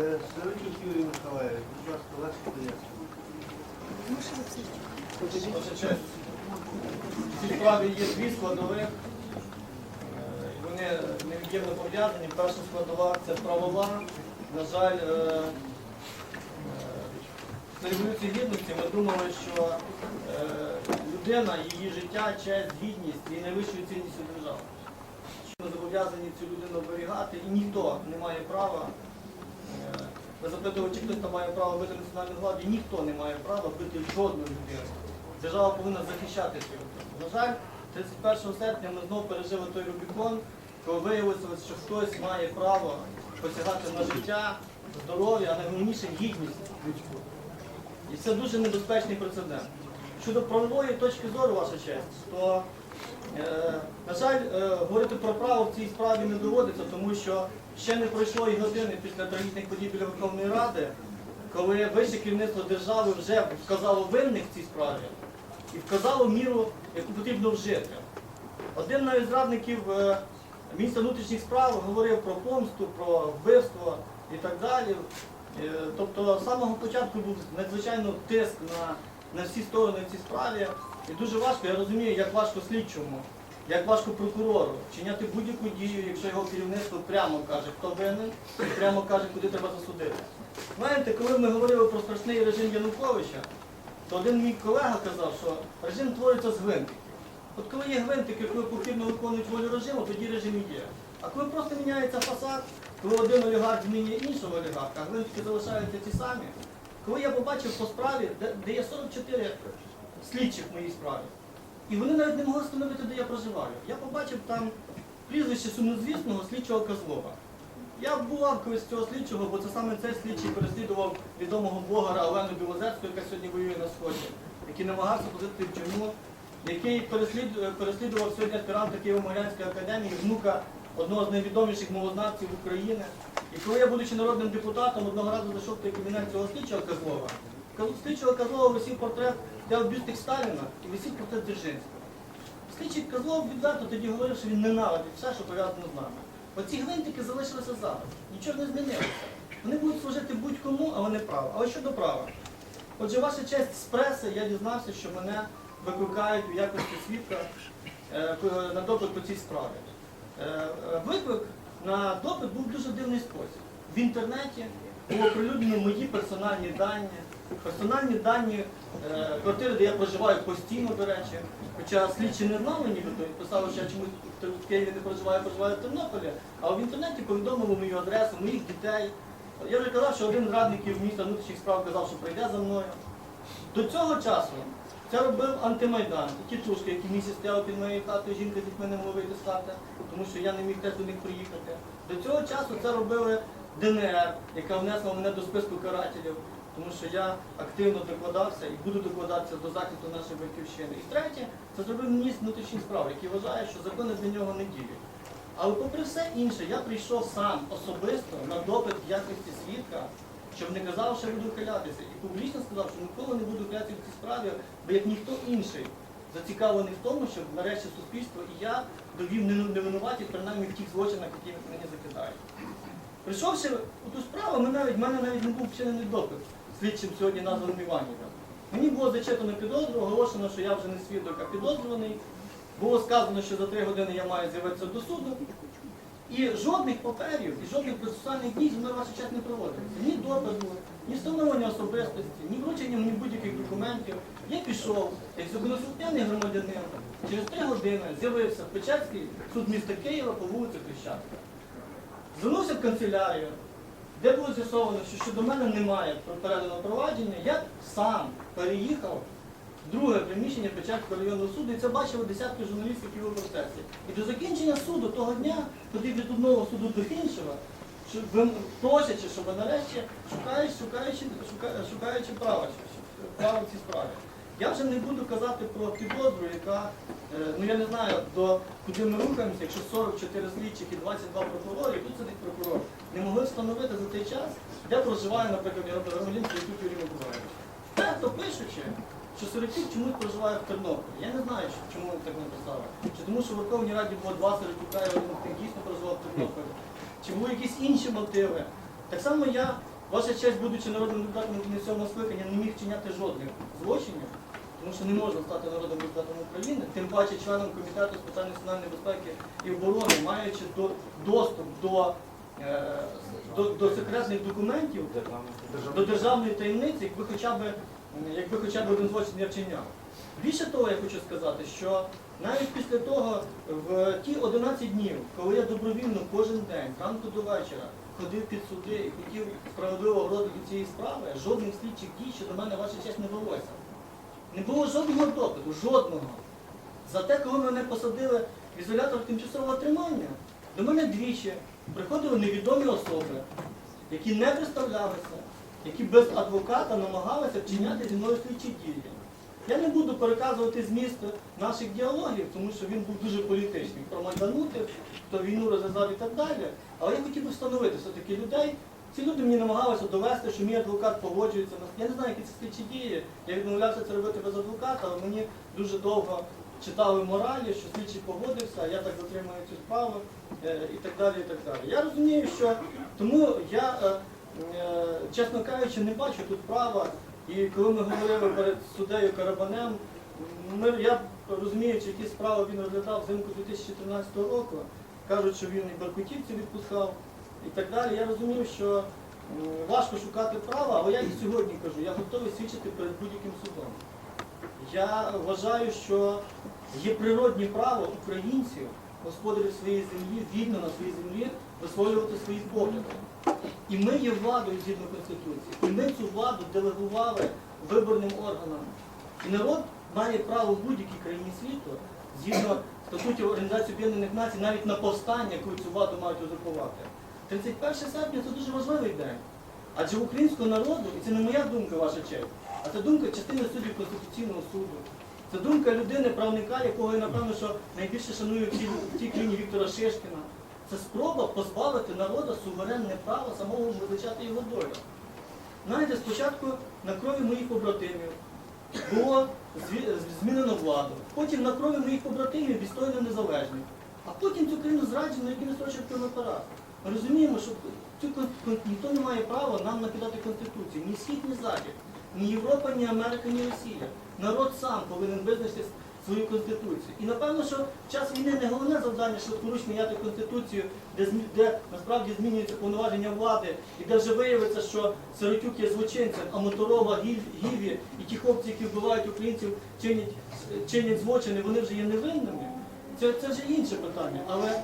Е, Сиротюк Юрій Миколаївич, будь ласка, ваші пояснення. В цій справі є дві складових. Е, Вони невід'ємно пов'язані. Перша складова це правова. На жаль, е, е, революції гідності ми думали, що людина, її життя, честь, гідність є найвищою цінністю держави. Що ми зобов'язані цю людину оберігати, і ніхто не має права. Ви запитували, чи хтось там має право бити національну владу, ніхто не має права бити жодну людину. Держава повинна захищати цю. На жаль, 31 серпня ми знову пережили той Рубікон, коли виявилося, що хтось має право посягати на життя, здоров'я, а найголовніше гідність людську. І це дуже небезпечний прецедент. Щодо правової точки зору, ваша честь, то, на жаль, е, говорити про право в цій справі не доводиться, тому що ще не пройшло і години після трагічних подій біля Верховної Ради, коли вище керівництво держави вже вказало винних в цій справі і вказало міру, яку потрібно вжити. Один навіть з радників е, міністра внутрішніх справ говорив про помсту, про вбивство і так далі. Е, Тобто з самого початку був надзвичайно тиск на, на всі сторони в цій справі. І дуже важко, я розумію, як важко слідчому, як важко прокурору вчиняти будь-яку дію, якщо його керівництво прямо каже, хто винен, і прямо каже, куди треба засудити. Знаєте, коли ми говорили про страшний режим Януковича, то один мій колега казав, що режим твориться з гвинтиків. От коли є гвинтики, коли покірно виконують волю режиму, тоді режим є. А коли просто міняється фасад, коли один олігарх змінює іншого олігарха, а гвинтики залишаються ті самі. Коли я побачив по справі, де є 44 слідчих в моїй справі, і вони навіть не могли встановити, де я проживаю. Я побачив там прізвище сумнозвісного слідчого Козлова. Я бував колись цього слідчого, бо це саме цей слідчий переслідував відомого блогера Олену Білозерську, яка сьогодні воює на сході, який намагався позити в який переслідував сьогодні аспіранта Києво-Могилянської академії, внука одного з найвідоміших мовознавців України. І коли я, будучи народним депутатом, одного разу зайшов той кабінет цього слідчого Козлова, слідчого Козлова висів портрет, де бюстик Сталіна і висів портрет Дзержинського. Слідчий Козлов відверто тоді говорив, що він ненавидить все, що пов'язано з нами. Оці гвинтики залишилися зараз. Нічого не змінилося. Вони будуть служити будь-кому, але не право. Але щодо права. Отже, ваша честь з преси, я дізнався, що мене викликають у якості свідка е, на допит по цій справі. Е, е, Виклик на допит був дуже дивний спосіб. В інтернеті було оприлюднено мої персональні дані, персональні дані е, квартири, де я проживаю постійно, до речі. Хоча слідчі не знали нібито, і писали, що я чомусь в Києві не проживаю, проживаю в Тернополі, а в інтернеті повідомили мою адресу, моїх дітей. Я вже казав, що один радників міністра внутрішніх справ казав, що прийде за мною. До цього часу це робив антимайдан, ті тітушки, які місяць стояли під моєю хатою, жінка з дітьми не могла вийти з хати, тому що я не міг теж до них приїхати. До цього часу це робили ДНР, яка внесла мене до списку карателів, тому що я активно докладався і буду докладатися до захисту нашої батьківщини. І третє, це зробив міністр внутрішніх справ, який вважає, що закони для нього не діють. Але попри все інше, я прийшов сам особисто на допит якості свідка, щоб не казав, що буду хилятися. І публічно сказав, що ніколи не буду хилятися в цій справі, бо як ніхто інший зацікавлений в тому, щоб нарешті суспільство і я довів невинуватість, принаймні в тих злочинах, які мені закидають. Прийшовши у ту справу, ми навіть, в мене навіть не був вчинений допит слідчим сьогодні названим Іванівим. Мені було зачитано підозру, оголошено, що я вже не свідок, а підозрюваний. Було сказано, що за три години я маю з'явитися до суду. І жодних паперів, і жодних процесуальних дій мною ваша честь не проводилися. Ні допиту, ні встановлення особистості, ні вручення мені будь-яких документів. Я пішов, як законослухняний громадянин, через три години з'явився в Печерський суд міста Києва по вулиці Хрещатика. Звернувся в канцелярію, де було з'ясовано, що щодо мене немає переданого провадження, я сам переїхав в друге приміщення Печерського районного суду, і це бачили десятки журналістів, які були в процесі. І до закінчення суду того дня ходив від одного суду до іншого, просячи, щоб нарешті шукаючи, шукаючи, шукаючи права, право в цій справі. Я вже не буду казати про підозру, яка, е, ну я не знаю, до куди ми рухаємося, якщо 44 слідчих і 22 прокурори, і тут сидить прокурор, не могли встановити за цей час, де проживає, наприклад, Громадянський Сергій Юрій Миколаївич. Дехто пишучи, що Сиротюк чомусь проживає в Тернополі. Я не знаю, чому так написали. Чи тому, що в Верховній Раді було два Сиротюка, і один дійсно проживав в Тернополі. Чи були якісь інші мотиви. Так само я, ваша честь, будучи народним депутатом сьомого скликання, не міг вчиняти жодних злочинів, тому що не можна стати народним депутатом України, тим паче членом комітету з питань національної безпеки і оборони, маючи до, доступ до, е, до, до секретних документів, до державної таємниці, якби хоча б, якби хоча б один злочин не вчиняв. Більше того, я хочу сказати, що навіть після того, в ті 11 днів, коли я добровільно кожен день, зранку до вечора, ходив під суди і хотів справедливого розгляду цієї справи, жодних слідчих дій щодо мене ваша честь не велося. Не було жодного допиту, жодного. Зате, коли мене посадили в ізолятор тимчасового тримання, до мене двічі приходили невідомі особи, які не представлялися, які без адвоката намагалися вчиняти зі мною слідчі дії. Я не буду переказувати зміст наших діалогів, тому що він був дуже політичний. Про майданути, хто війну розв'язав і так далі. Але я хотів би встановити все-таки людей. Ці люди мені намагалися довести, що мій адвокат погоджується. Я не знаю, які це слідчі дії. Я відмовлявся це робити без адвоката, але мені дуже довго читали моралі, що слідчий погодився, я так затримую цю справу е, і так далі. і так далі. Я розумію, що тому я, е, е, чесно кажучи, не бачу тут права. І коли ми говорили перед суддею Карабанем, ми, я розуміючи, які справи він розглядав взимку 2013 року, кажуть, що він і беркутівців відпускав і так далі. Я розумів, що важко шукати права, але я і сьогодні кажу, я готовий свідчити перед будь-яким судом. Я вважаю, що є природні право українців, господарів своєї землі, вільно на своїй землі висловлювати свої погляди. І ми є владою згідно Конституції. І ми цю владу делегували виборним органам. І народ має право в будь-якій країні світу, згідно статутів Організації Об'єднаних Націй, навіть на повстання, коли цю владу мають узурпувати. 31 серпня це дуже важливий день. Адже українського народу, і це не моя думка, ваша честь, а це думка частини суддів Конституційного суду. Це думка людини, правника, якого я напевно, що найбільше шаную в цій, країні Віктора Шишкіна. Це спроба позбавити народу суверенне право самого визначати його долю. Знаєте, спочатку на крові моїх побратимів було змінено владу, потім на крові моїх побратимів відстояно незалежність, а потім цю країну зраджено якимось рочок апарат. Ми розуміємо, що цю ніхто не має права нам накидати Конституцію, ні Схід, ні Захід, ні Європа, ні Америка, ні Росія. Народ сам повинен визначити свою конституцію. І напевно, що в час війни не головне завдання, що поруч міняти конституцію, де, де насправді змінюються повноваження влади, і де вже виявиться, що Сиротюк є злочинцем, а Моторова, Гіві і ті хлопці, які вбивають українців, чинять, чинять злочини, вони вже є невинними. Це, це вже інше питання. Але е,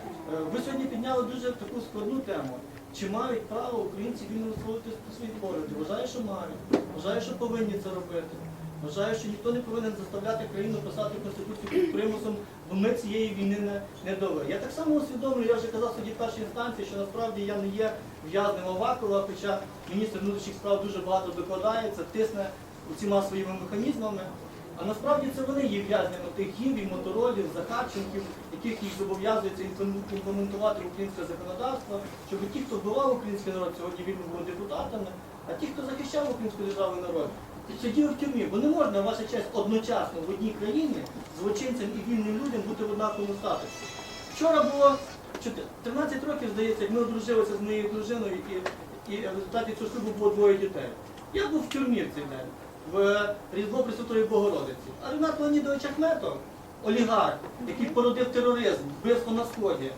ви сьогодні підняли дуже таку складну тему. Чи мають право українці вільно висловити свої погляди? Вважаю, що мають. Вважаю, що повинні це робити. Вважаю, що ніхто не повинен заставляти країну писати конституцію під примусом, бо ми цієї війни не, не довели. Я так само усвідомлюю, я вже казав суді першої інстанції, що насправді я не є в'язнем Авакова, хоча міністр внутрішніх справ дуже багато докладається, тисне усіма своїми механізмами. А насправді це вони є в'язнями тих гівів, моторолів, захарченків, яких їх зобов'язується імплементувати українське законодавство, щоб ті, хто вбивав український народ, сьогодні вільно були депутатами, а ті, хто захищав українську державу народ, сиділи в тюрмі. Бо не можна, ваша честь, одночасно в одній країні злочинцям і вільним людям бути в однаковому статусі. Вчора було 13 років, здається, як ми одружилися з моєю дружиною, і, і в результаті цього шлюбу було двоє дітей. Я був в тюрмі в цей день, в Різдво Пресвятої Богородиці. А Ренат Леонідович Ахметов, олігарх, який породив тероризм, вбивство на сході,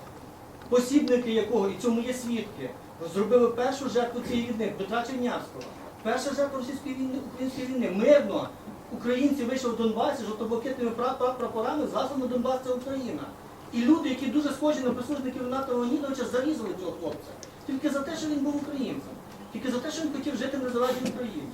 посібники якого, і цьому є свідки, зробили першу жертву цієї війни, Петра Чернявського. Перша жертва російської війни, української війни. Мирно українці вийшли в Донбасі жовто-блакитними пра- пра- прапорами з гаслом Донбас це Україна. І люди, які дуже схожі на прислужників Рената Леонідовича, зарізали цього хлопця. Тільки за те, що він був українцем. Тільки за те, що він хотів жити в незалежній Україні.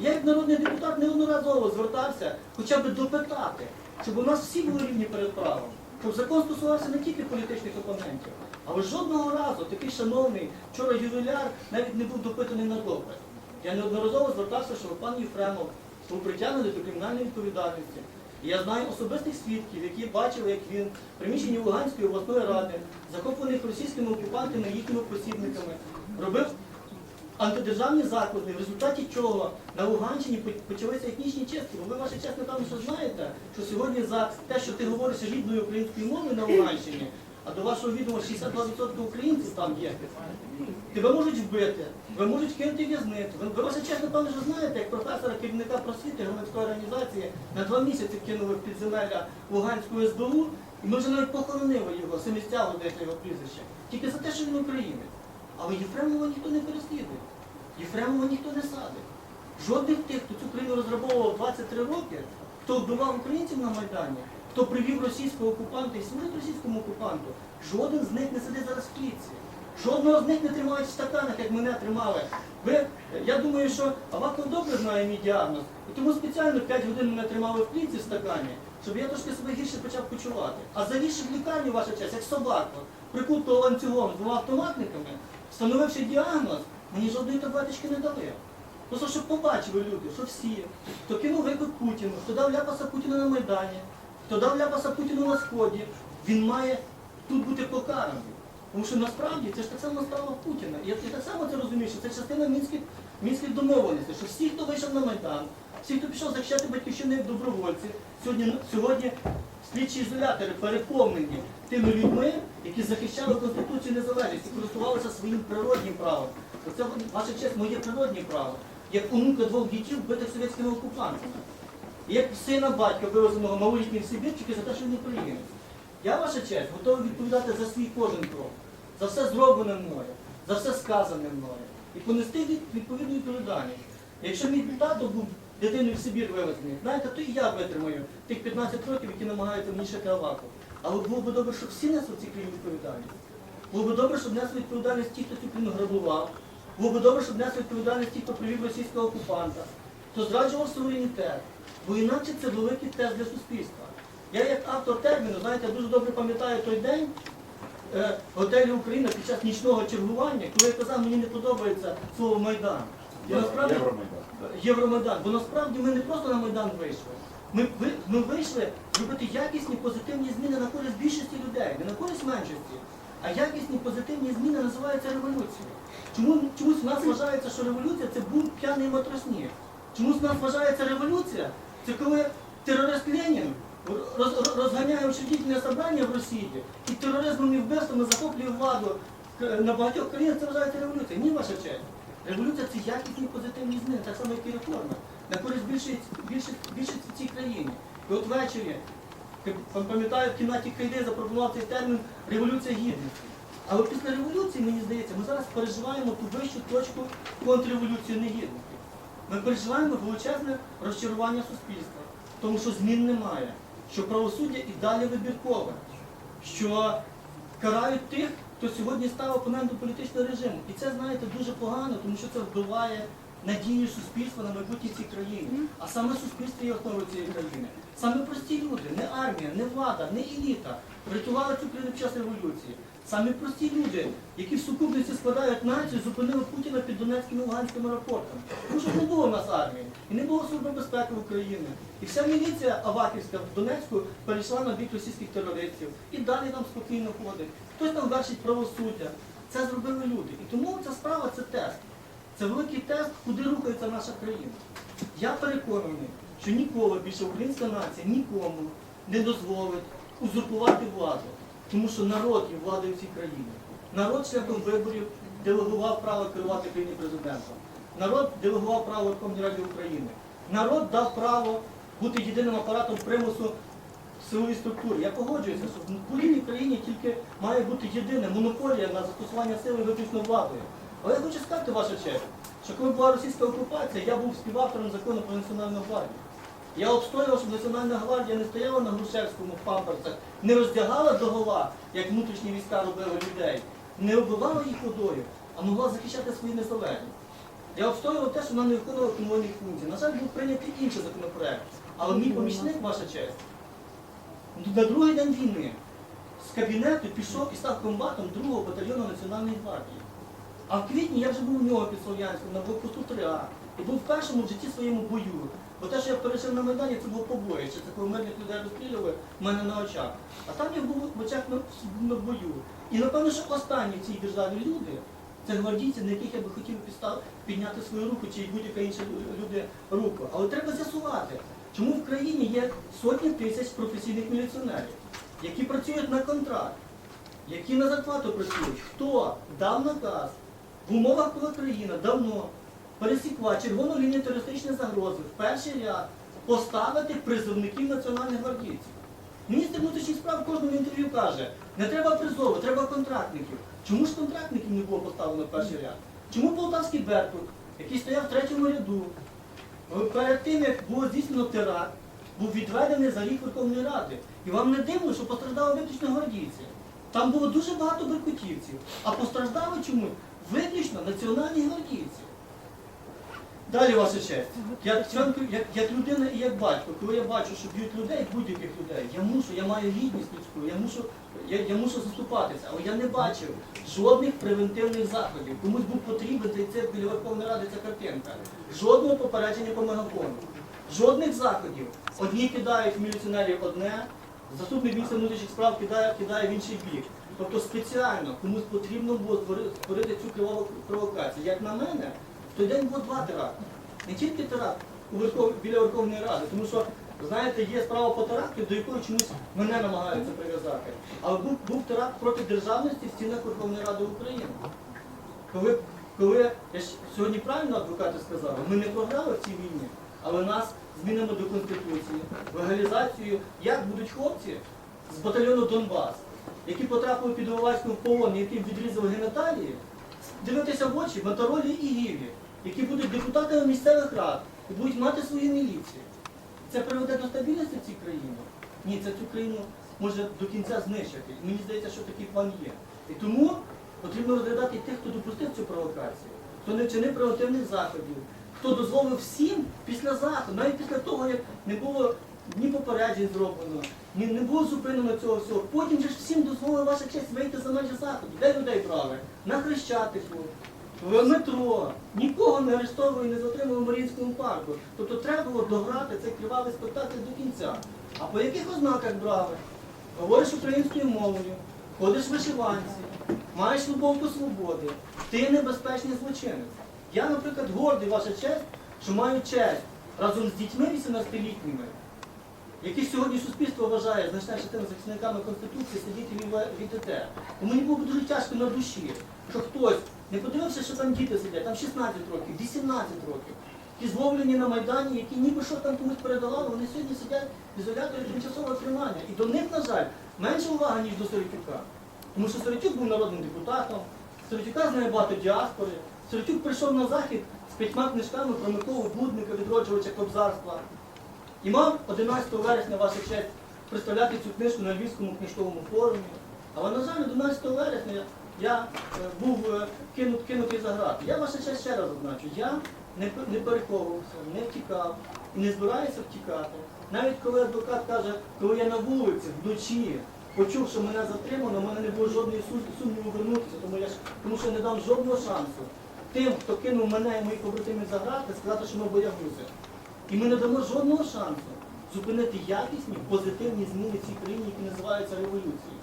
Я як народний депутат неодноразово звертався хоча б допитати, щоб у нас всі були рівні перед правом. Щоб закон стосувався не тільки політичних опонентів, але жодного разу такий шановний вчора ювіляр навіть не був допитаний на допит. Я неодноразово звертався, що пан Єфремов був притягнений до кримінальної відповідальності. І я знаю особистих свідків, які бачили, як він в приміщенні Луганської обласної ради, захоплених російськими окупантами, і їхніми посібниками, робив антидержавні заклади, в результаті чого на Луганщині почалися етнічні чистки. Бо ви, ваша честь, напевно, що знаєте, що сьогодні за те, що ти говориш рідною українською мовою на Луганщині, а до вашого відома 62% українців там є. Тебе можуть вбити, ви можуть кинути в'язницю. Ви, ви ваша честь, напевно, вже знаєте, як професора керівника просвіти громадської організації на два місяці кинули в підземелля Луганського СБУ, і ми вже навіть похоронили його, семістя десь його прізвище. Тільки за те, що він українець. Але Єфремова ніхто не переслідує. Єфремова ніхто не садить. Жодних тих, хто цю країну розграбовував 23 роки, хто вбивав українців на Майдані, хто привів російського окупанта і служить російському окупанту, жоден з них не сидить зараз в клітці. Жодного з них не тримають в стаканах, як мене тримали. Ви, я думаю, що Аваков добре знає мій діагноз, і тому спеціально 5 годин мене тримали в клітці в стакані, щоб я трошки себе гірше почав почувати. А завівши в лікарню, ваша честь, як собаку, прикутого ланцюгом з двома автоматниками, встановивши діагноз, мені жодної таблеточки не дали. Просто щоб побачили люди, що всі, хто кинув виклик Путіну, хто дав ляпаса Путіну на Майдані, хто дав ляпаса Путіну на Сході, він має тут бути покараний. Тому що насправді це ж так само справа Путіна. І я, так само це розумію, що це частина мінських, мінських домовленостей, що всі, хто вийшов на Майдан, всі, хто пішов захищати батьківщину як добровольці, сьогодні, сьогодні слідчі ізолятори переповнені тими людьми, які захищали Конституцію незалежність і користувалися своїм природнім правом. Оце ваша честь, моє природнє право, як онука двох дітей, вбитих совєтськими окупантами. Як сина батька вивезеного малолітніх Сибірчиків за те, що він українець. Я, ваша честь, готовий відповідати за свій кожен крок, за все зроблене мною, за все сказане мною. І понести від- відповідну відповідальність. Якщо мій тато був дитиною в Сибір вивезений, знаєте, то і я витримаю тих 15 років, які намагаються мені шити аваку. Але було б добре, щоб всі несли в цій відповідальність. Було б добре, щоб несли відповідальність ті, хто цю країну грабував. Було б добре, щоб несли відповідальність ті, хто привів російського окупанта, хто зраджував суверенітет. Бо інакше це великий тест для суспільства. Я як автор терміну, знаєте, я дуже добре пам'ятаю той день е, в готелі Україна під час нічного чергування, коли я казав, мені не подобається слово Майдан. І насправді Євромайдан. Євромайдан. Бо насправді ми не просто на Майдан вийшли. Ми, ви- ми вийшли робити якісні позитивні зміни на користь більшості людей, не на користь меншості. А якісні позитивні зміни називаються революцією. Чому чомусь в нас вважається, що революція це бунт п'яний матросні? Чомусь в нас вважається революція? Це коли терорист Ленін роз, роз- розганяє учредительне собрання в Росії і тероризмом і вбивствами захоплює владу на багатьох країнах це вважається революцією. Ні, ваша честь. Революція це якісні позитивні зміни, так само, як і реформа. На користь більшості, більшості, цій країні. І от ввечері, пам'ятаю, в кімнаті Кайди запропонував цей термін революція гідності. Але після революції, мені здається, ми зараз переживаємо ту вищу точку контрреволюції негідності. Ми переживаємо величезне розчарування суспільства, тому що змін немає, що правосуддя і далі вибіркове, що карають тих, хто сьогодні став опонентом політичного режиму. І це, знаєте, дуже погано, тому що це вбиває надію суспільства на майбутнє цій країні. А саме суспільство є основою цієї країни. Саме прості люди, не армія, не влада, не еліта врятували цю країну під час революції. Саме прості люди, які в сукупності складають націю, зупинили Путіна під Донецьким і Луганським аеропортом. Тому що не було в нас армії, і не було Служби безпеки України. І вся міліція Аваківська в Донецьку перейшла на бік російських терористів. І далі там спокійно ходить. Хтось там вершить правосуддя. Це зробили люди. І тому ця справа це тест. Це великий тест, куди рухається наша країна. Я переконаний, що ніколи більше українська нація нікому не дозволить узурпувати владу, тому що народ є владою в цій країні. Народ шляхом виборів делегував право керувати країною президентом. Народ делегував право Верховній Раді України. Народ дав право бути єдиним апаратом примусу силовій структурі. Я погоджуюся, що в будь-якій країні тільки має бути єдина монополія на застосування сили виключно владою. Але я хочу сказати, ваша честь, що коли була російська окупація, я був співавтором закону про національну гвардію. Я обстоював, щоб Національна гвардія не стояла на Грушевському в памперсах, не роздягала догола, як внутрішні війська робили людей, не оббивала їх водою, а могла захищати свою незалежність. Я обстоював те, що вона не виконувала конвойних функцій. На жаль, був прийнятий інший законопроект. Але мій помічник, ваша честь, на другий день війни з кабінету пішов і став комбатом 2-го батальйону Національної гвардії. А в квітні я вже був у нього під Слов'янськом, на блокпосту 3А. І був в першому в житті своєму бою. Бо те, що я перейшов на Майдані, це було побоїще. Коли мирних людей розстрілювали в мене на очах. А там я був в очах на, на бою. І напевно, що останні в цій державі люди, це гвардійці, на яких я би хотів підстав, підняти свою руку чи будь-яка інша люди руку. Але треба з'ясувати, чому в країні є сотні тисяч професійних міліціонерів, які працюють на контракт. які на зарплату працюють, хто дав наказ в умовах, коли країна давно пересікла червону лінію терористичної загрози в перший ряд поставити призовників національних гвардійців. Міністр внутрішніх справ в кожному інтерв'ю каже, не треба призову, треба контрактників. Чому ж контрактників не було поставлено в перший ряд? Чому полтавський Беркут, який стояв в третьому ряду, перед тим, як було здійснено теракт, був відведений за рік Верховної Ради. І вам не дивно, що постраждали виключно гвардійці. Там було дуже багато беркутівців, а постраждали чому? Виключно національні гвардійці. Далі, ваша честь. Як, член, як, як людина і як батько, коли я бачу, що б'ють людей, будь-яких людей, я мушу, я маю гідність людську, я мушу, я, я мушу заступатися. Але я не бачив жодних превентивних заходів. Комусь був потрібен цей цирк біля Верховної Ради ця картинка. Жодного попередження по мегафону. Жодних заходів. Одні кидають в міліціонерів одне, заступник міністра внутрішніх справ кидає, кидає в інший бік. Тобто спеціально комусь потрібно було створити цю криваву провокацію. Як на мене, той день було два теракти. Не тільки теракт у Верхов... біля Верховної Ради, тому що, знаєте, є справа по теракту, до якої чомусь мене намагаються прив'язати. Але був, був теракт проти державності в стінах Верховної Ради України. Коли, коли я ж сьогодні правильно адвокати сказали, ми не програли в цій війні, але нас змінами до Конституції, легалізацією, як будуть хлопці з батальйону Донбас, які потрапили під Іловайськом в полон, яким відрізали генеталії, дивитися в очі Моторолі і Гіві, які будуть депутатами місцевих рад і будуть мати свою міліцію. Це приведе до стабільності в цій країні? Ні, це цю країну може до кінця знищити. Мені здається, що такий план є. І тому потрібно розглядати тих, хто допустив цю провокацію, хто не вчинив превентивних заходів, хто дозволив всім після заходу, навіть після того, як не було ні попереджень зроблено, ні не було зупинено цього всього. Потім же ж всім дозволили ваша честь вийти за межі заходу. Де людей брали? На Хрещатику, в метро. Нікого не арештовували і не затримували в Маріїнському парку. Тобто треба було дограти цей кривавий спектакль до кінця. А по яких ознаках брали? Говориш українською мовою, ходиш в вишиванці, маєш любовку свободи, ти небезпечний злочинець. Я, наприклад, гордий, ваша честь, що маю честь разом з дітьми 18-літніми, які сьогодні суспільство вважає значною частиною захисниками Конституції сидіти в ВІТТ. Бо мені було б дуже тяжко на душі, що хтось, не подивився, що там діти сидять, там 16 років, 18 років, ті зловлені на Майдані, які ніби що там комусь передавали, вони сьогодні сидять в ізоляторі тимчасового тримання. І до них, на жаль, менше уваги, ніж до Соротюка. Тому що Соротюк був народним депутатом, Соротюка знає багато діаспори. Соротюк прийшов на захід з п'ятьма книжками про Миколу Будника, відроджувача кобзарства. І мав 11 вересня ваша честь представляти цю книжку на Львівському книжковому форумі. Але, на жаль, 11 вересня я е, був е, кинут, кинутий за грати. Я ваша честь ще раз означу, я не, не переховувався, не втікав і не збираюся втікати. Навіть коли адвокат каже, коли я на вулиці вночі почув, що мене затримано, в мене не було жодної су- сумніву вернутися, тому, я ж, тому що не дам жодного шансу тим, хто кинув мене і моїх побратимів за грати, сказати, що ми боягузи. І ми не дамо жодного шансу зупинити якісні, позитивні зміни в цій країні, які називаються революцією.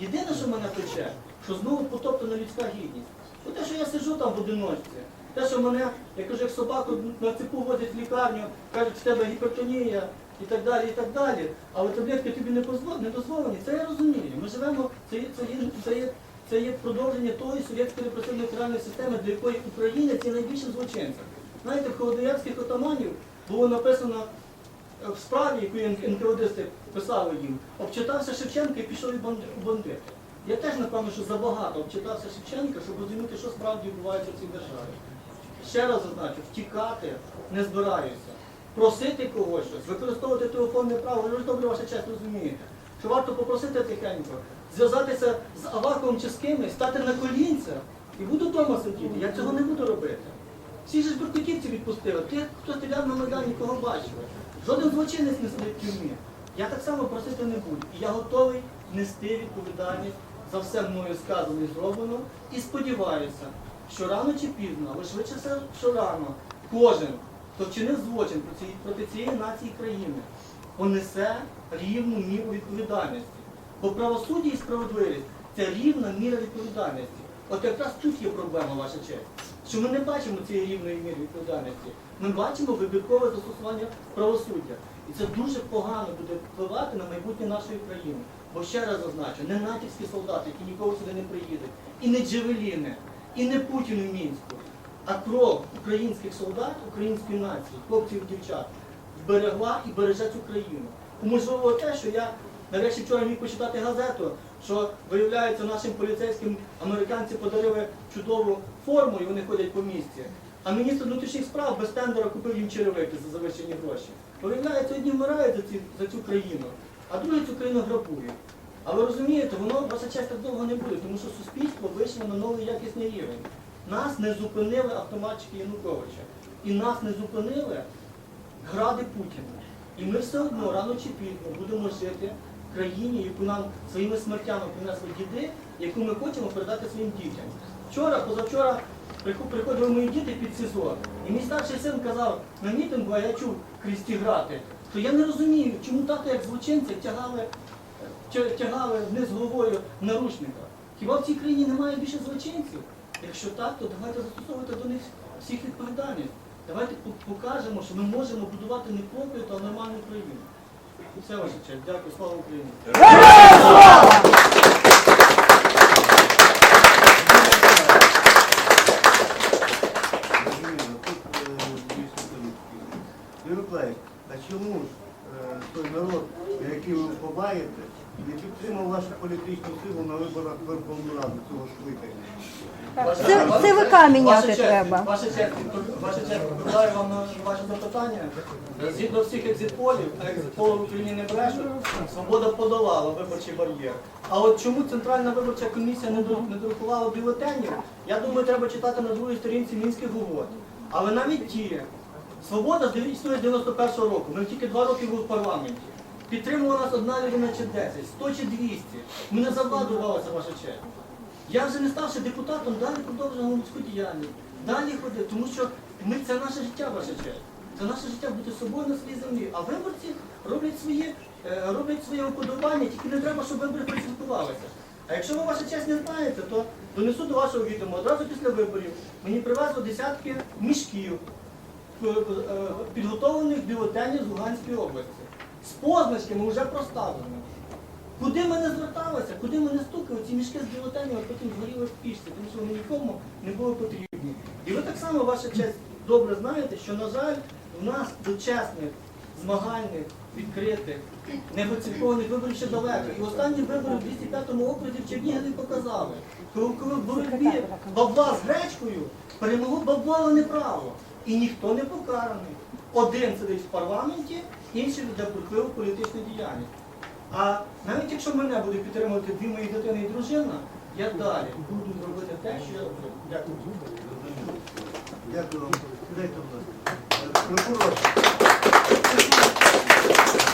Єдине, що мене пече, що знову потоптана людська гідність. То те, що я сиджу там в одиночці, те, що мене, я кажу, як собаку на цепу водять в лікарню, кажуть, в тебе гіпертонія і так далі, і так далі. Але таблетки тобі не позво- не дозволені, це я розумію. Ми живемо, це, є- це, є, це, є, це є продовження тої совєтської репресивної тюремної системи, до якої українець є найбільшим злочинцем. Знаєте, в холодоярських отаманів було написано е, в справі, яку НКВДсти писали їм, обчитався Шевченка і пішов у бандити. Я теж, напевно, що забагато обчитався Шевченка, щоб розуміти, що справді відбувається в цій державі. Ще раз зазначу, втікати не збираюся. Просити когось щось, використовувати телефонне право, ви ж добре ваша честь розумієте, що варто попросити тихенько, зв'язатися з Аваковим чи з кимось, стати на колінця і буду вдома сидіти. Я цього не буду робити. Всі ж буркутівці відпустили, тих, хто стріляв на Майдані, кого бачили. Жоден злочинець не сидить в тюрмі. Я так само просити не буду. І я готовий нести відповідальність за все мною сказано і зроблено. І сподіваюся, що рано чи пізно, але швидше все, що рано, кожен, хто вчинив злочин проти проти цієї нації країни, понесе рівну міру відповідальності. Бо правосуддя і справедливість це рівна міра відповідальності. От якраз тут є проблема, ваша честь, що ми не бачимо цієї рівної міри відповідальності. Ми бачимо вибіркове застосування правосуддя. І це дуже погано буде впливати на майбутнє нашої країни. Бо ще раз зазначу, не натівські солдати, які ніколи сюди не приїдуть, і не Джевеліни, і не Путін у Мінську, а кров українських солдат, української нації, хлопців і дівчат, зберегла і береже цю країну. Уможливо те, що я нарешті вчора міг почитати газету, що виявляється нашим поліцейським американці подарили чудову форму і вони ходять по місті. А міністр внутрішніх справ без тендера купив їм черевики за завищені гроші. Виявляється, одні вмирають за, ці, за цю країну, а другі цю країну грабують. А ви розумієте, воно ваша честь так довго не буде, тому що суспільство вийшло на новий якісний рівень. Нас не зупинили автоматчики Януковича. І нас не зупинили гради Путіна. І ми все одно рано чи пізно будемо жити країні, яку нам своїми смертями принесли діди, яку ми хочемо передати своїм дітям. Вчора, позавчора приходили мої діти під СИЗО, і мій старший син казав на мітингу, а я чув крізь грати, що я не розумію, чому тато як злочинця тягали, тягали вниз головою в наручниках. Хіба в цій країні немає більше злочинців? Якщо так, то давайте застосовувати до них всіх відповідальність. Давайте покажемо, що ми можемо будувати не прокляту, а нормальну країну. Все ваша честь. Дякую, слава Україні. Зрозуміло, е, а чому ж е, той народ, який ви побаєте, не підтримав вашу політичну силу на виборах Верховної Ради цього скликання? Це, це ВК Ваша міняти честь, треба. Ваша честь, ваша честь, відповідаю вам на ваше запитання. Згідно всіх екзитполів, а екзитполи в Україні не брешуть, свобода подолала виборчий бар'єр. А от чому Центральна виборча комісія не до- не дорахувала бюлетенів, я думаю, треба читати на другій сторінці мінських угод. Але навіть ті, свобода з- існує з 91-го року, ми тільки два роки були в парламенті. Підтримувала нас одна людина чи 10, 100 чи 200. Ми не за владу ваша честь. Я вже не ставши депутатом, далі продовжую громадську діяльність. Далі ходив, тому що ми, це наше життя, ваша честь. Це наше життя бути собою на своїй землі. А виборці роблять своє, е, роблять своє уподобання, тільки не треба, щоб вибори фальсифікувалися. А якщо ви ваша честь не знаєте, то донесу до вашого відома. Одразу після виборів мені привезли десятки мішків е, е, підготовлених бюлетенів з Луганської області. З позначками вже проставленими. Куди ми не зверталися, куди ми не стукали, ці мішки з бюлетенями потім згоріли в пічці, тому що вони нікому не були потрібні. І ви так само, ваша честь, добре знаєте, що, на жаль, в нас до чесних, змагальних, відкритих, негоцифікованих виборів ще далеко. І останні вибори в 205 окрузі в Чернігові показали, коли, в боротьбі бабла з гречкою перемогло баблове право. І ніхто не покараний. Один сидить в парламенті, інший веде впливу політичну діяльність. А навіть якщо мене буде підтримувати дві мої дитини і дружина, я далі буду робити те, що я роблю. Дякую. Дякую вам. Прокурор,